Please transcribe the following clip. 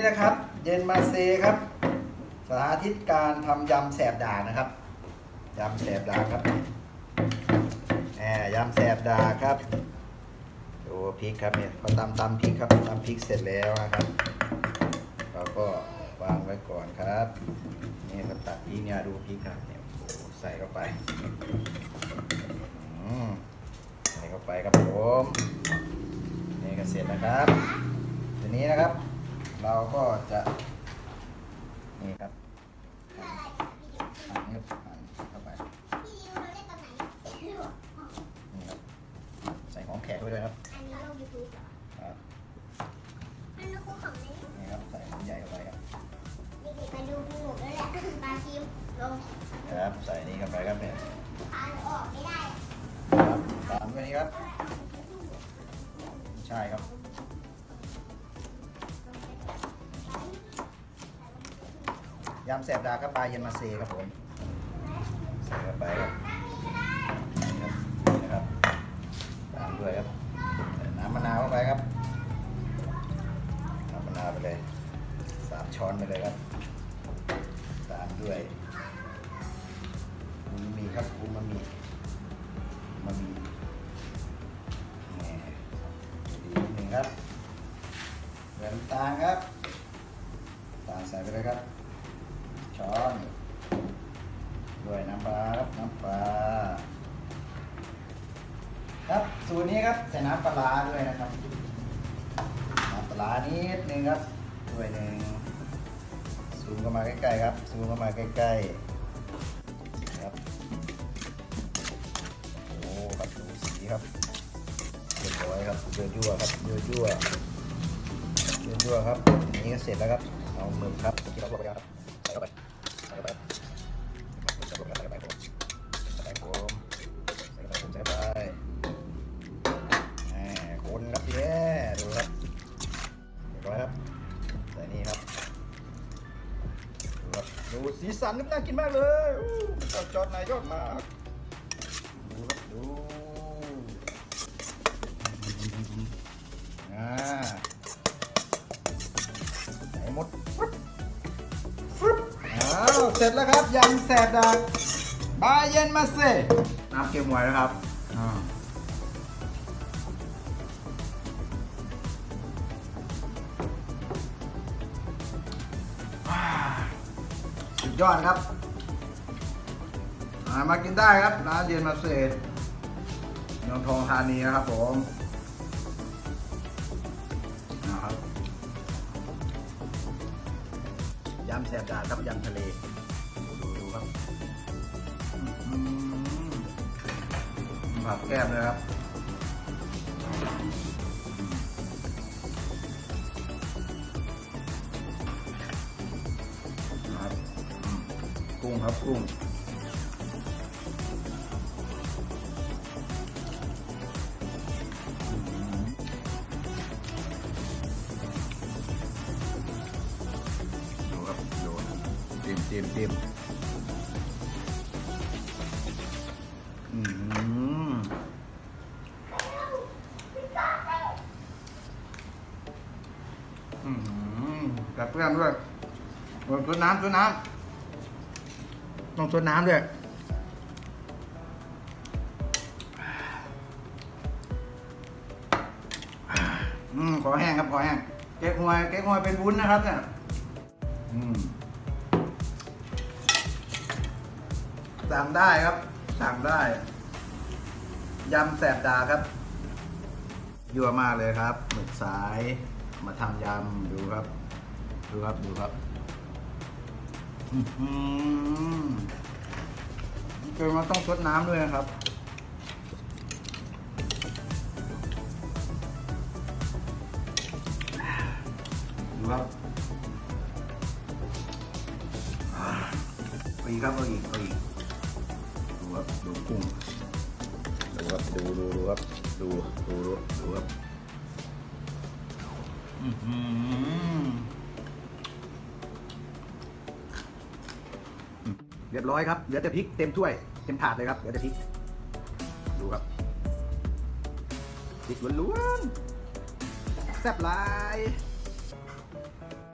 นี่นะครับ เย็นมาเซครับ สาธิตการทำยำแสบดานะครับยำแสบดาครับแหมยำแสบดาครับดูพริกครับเนี่ยเขาตำตำพริกครับตำพริกเสร็จแล้วนะครับ เราก็วางไว้ก่อนครับนี่ก็ตัดพริกเนี่ยดูพริกครับเนี่ยโอ้ใส่เข้าไปใส่เข้าไปครับผมนี่ก็เสร็จนะครับทีนี้นะครับ เรา ก็จะนี่ครับหั่นครับหั่นเข้าไปนี่ครับใส่หอมแขกไว้ด้วยครับครับนี่ครับใส่หอมใหญ่เข้าไปครับครับใส่นี่เข้าไปครับเนี่ยครับตามด้วยนี้ครับ ใช่ครับ ยำแสบดาครับปลาเย็นมาเซครับผมใส่เข้าไปครับนี่ครับนี่นะครับตามด้วยครับใส่น้ำมะนาวเข้าไปครับน้ำมะนาวไปเลยสามช้อนไปเลยครับ ตามด้วยอูมมิครับอูมามิอูมามิแหม่ดีนิดหนึ่งครับเหลือน้ำตาลครับน้ำตาลใส่ไปเลยครับ ช้อน ด้วยน้ำปลาครับน้ำปลาครับสูตรนี้ครับใส่น้ำปลาด้วยนะครับน้ำปลานิดนึงครับด้วยหนึ่งซูมเข้ามาใกล้ๆครับซูมเข้ามาใกล้ๆครับโอ้ครับดูสีครับเรียบร้อยครับเดือดยั่วครับเดือดยั่วเดือดยั่วครับนี้ก็เสร็จแล้วครับเอาหมึกครับที่เราลวกไปแล้วครับ ดูสีสันน่ากินมากเลยอู้เจ้าจอดนายยอดมาก ดูครับดูอ่าไหนหมดฟึบฟึบอ้าวเสร็จแล้วครับยำแสบดากบายเย็นมาเซน้ำเค็มไว้นะครับ ยอดครับามากินได้ครับร้านเย็นมาเซเมืองทองธานีนะครับผมนะครับยำแสบดาครับยำทะเลดูดูครับอื้อหือผักแก้มเลยครับ กุ้งครับกุ้งดูครับดูเต็มเต็มเต็มอืมอืมกับเพื่อนด้วยโอ้ยตั วน้ำตัวน้ำต้องตัวน้ำด้วย อืม ขอแห้งครับ ขอแห้งเก๊กฮวยเก๊กฮวยเป็นวุ้นนะครับเนี่ย อืม สั่งได้ครับ สั่งได้ ยำแสบดาครับ ยั่วมากเลยครับหมึกสาย มาทำยำดูครับ ดูครับ ดูครับ คือมันต้องซดน้ำด้วยนะครับ ดูครับเอาอีกครับเอาอีกเอาอีกดูครับดูกุ้งดูครับดูดูดูครับดูดูดูดูครับ อื้อหือ เรียบร้อยครับ เหลือแต่พริกเต็มถ้วย เต็มถาดเลยครับ เหลือแต่พริก ดูครับ พริกล้วนๆ แซ่บหลาย